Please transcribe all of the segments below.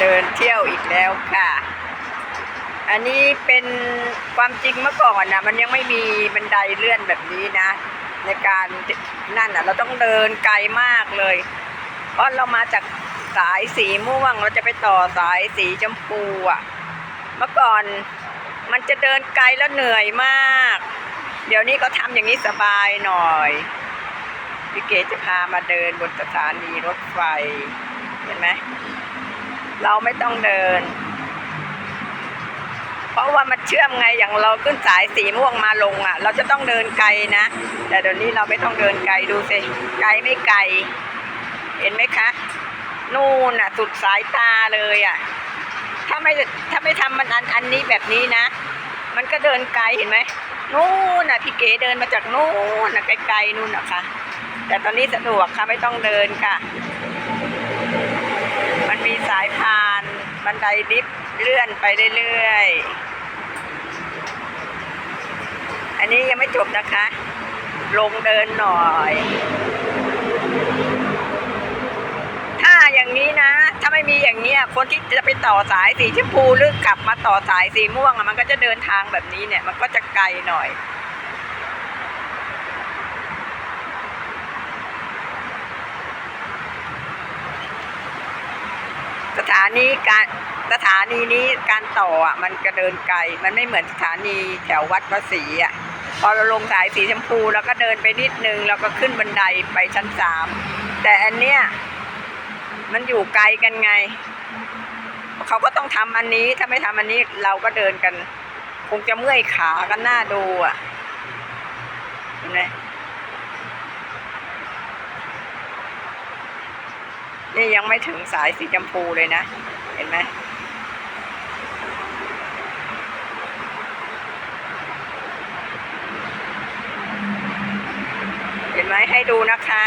เดินเที่ยวอีกแล้วค่ะ อันนี้เป็นความจริงเมื่อก่อนนะมันยังไม่มีบันไดเลื่อนแบบนี้นะ ในการนั่นอะเราต้องเดินไกลมากเลย เพราะเรามาจากสายสีม่วงเราจะไปต่อสายสีชมพูอะ เมื่อก่อนมันจะเดินไกลแล้วเหนื่อยมาก เดี๋ยวนี้ก็ทำอย่างนี้สบายหน่อยพี่เกจะพามาเดินบนสถานีรถไฟ เห็นไหม เราไม่ต้องเดิน เพราะว่ามันเชื่อมไงอย่างเราขึ้นสายสีม่วงมาลงอะ เราจะต้องเดินไกลนะ แต่เดี๋ยวนี้เราไม่ต้องเดินไกลดูสิไกลไม่ไกล เห็นไหมคะนู่นน่ะ สุดสายตาเลยอะ ถ้าไม่ถ้าไม่ทำมันอันอันนี้แบบนี้นะ มันก็เดินไกลเห็นไหมนู่นน่ะพี่เก๋เดินมาจากนู่นน่ะไกลๆนู่นนะคะแต่ตอนนี้สะดวกค่ะไม่ต้องเดินค่ะ บันไดลิฟต์เลื่อนไปเรื่อยๆ อันนี้ยังไม่จบนะคะ ลงเดินหน่อย ถ้าอย่างนี้นะ ถ้าไม่มีอย่างนี้ยคนที่จะไปต่อสายสีชมพูหรือกลับมาต่อสายสีม่วงอะมันก็จะเดินทางแบบนี้เนี่ย มันก็จะไกลหน่อย สถานีการสถานีนี้การต่ออะมันก็เดินไกล มันไม่เหมือนสถานีแถววัดพระศรีอะพอเราลงสายสีชมพูแล้วก็เดินไปนิดนึงแล้วก็ขึ้นบันไดไปชั้นสามแต่อันเนี้ยมันอยู่ไกลกันไง เขาก็ต้องทำอันนี้ถ้าไม่ทำอันนี้เราก็เดินกัน คงจะเมื่อยขากันหน้าดูอะเห็นไหม นี่ยังไม่ถึงสายสีชมพูเลยนะ เห็นไหมเห็นไหมให้ดูนะคะ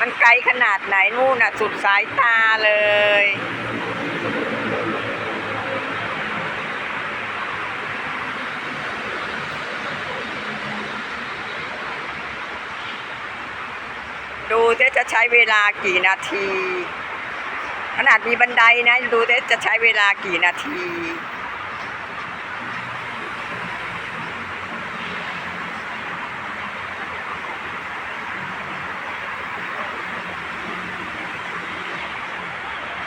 มันไกลขนาดไหนนู่นน่ะ สุดสายตาเลย ดูจะจะใช้เวลากี่นาที ขนาดมีบันไดนะดูจะจะใช้เวลากี่นาที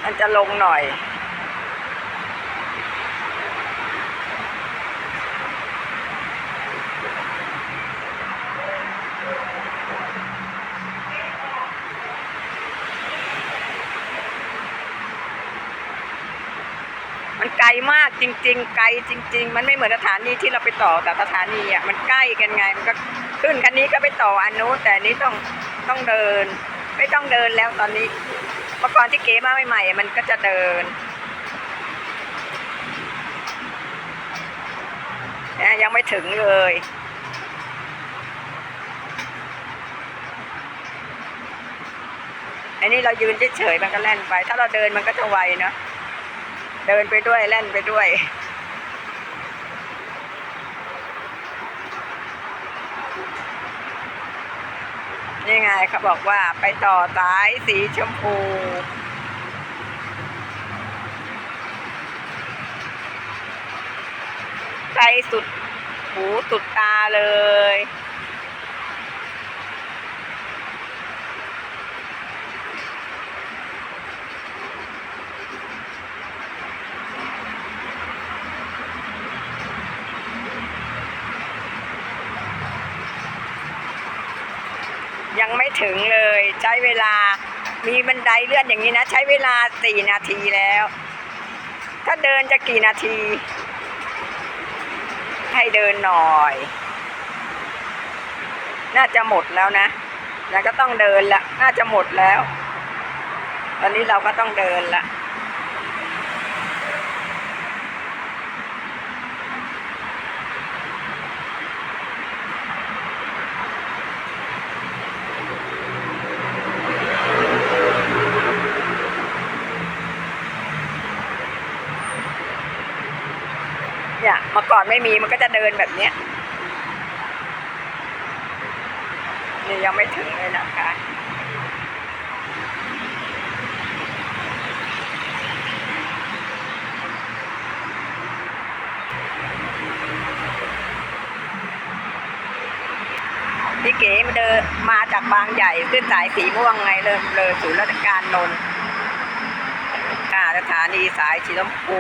มันจะลงหน่อย มันไกลมากจริง ๆ ไกลจริง ๆ มันไม่เหมือนสถานีที่เราไปต่อแต่สถานีอะมันใกล้กันไงมันก็ขึ้นคันนี้ก็ไปต่ออันนู้นแต่นี้ต้องต้องเดิน ไม่ต้องเดินแล้วตอนนี้เมื่อก่อนที่เก๋มาใหม่ๆมันก็จะเดินนะยังไม่ถึงเลย อันนี้เรายืนเฉยๆมันก็แล่นไป ถ้าเราเดินมันก็จะไวเนอะ เดินไปด้วยแล่นไปด้วย นี่ไงเขาบอกว่าไปต่อสายสีชมพูไกลสุดหูสุดตาเลย ยังไม่ถึงเลย ใช้เวลามีบันไดเลื่อนอย่างนี้นะ ใช้เวลาสี่นาทีแล้ว ถ้าเดินจะกี่นาที ให้เดินหน่อย น่าจะหมดแล้วนะแล้วก็ต้องเดินละน่าจะหมดแล้ว ตอนนี้เราก็ต้องเดินละ เนี่ยมื่อก่อนไม่มีมันก็จะเดินแบบเนี้ยนี่ยังไม่ถึงเลยนะคะพี่เก๋มาเดินมาจากบางใหญ่ขึ้นสายสีม่วงไงเลยเลยศูนย์ราชการนนท์ค่ะสถานีสายชีลมพู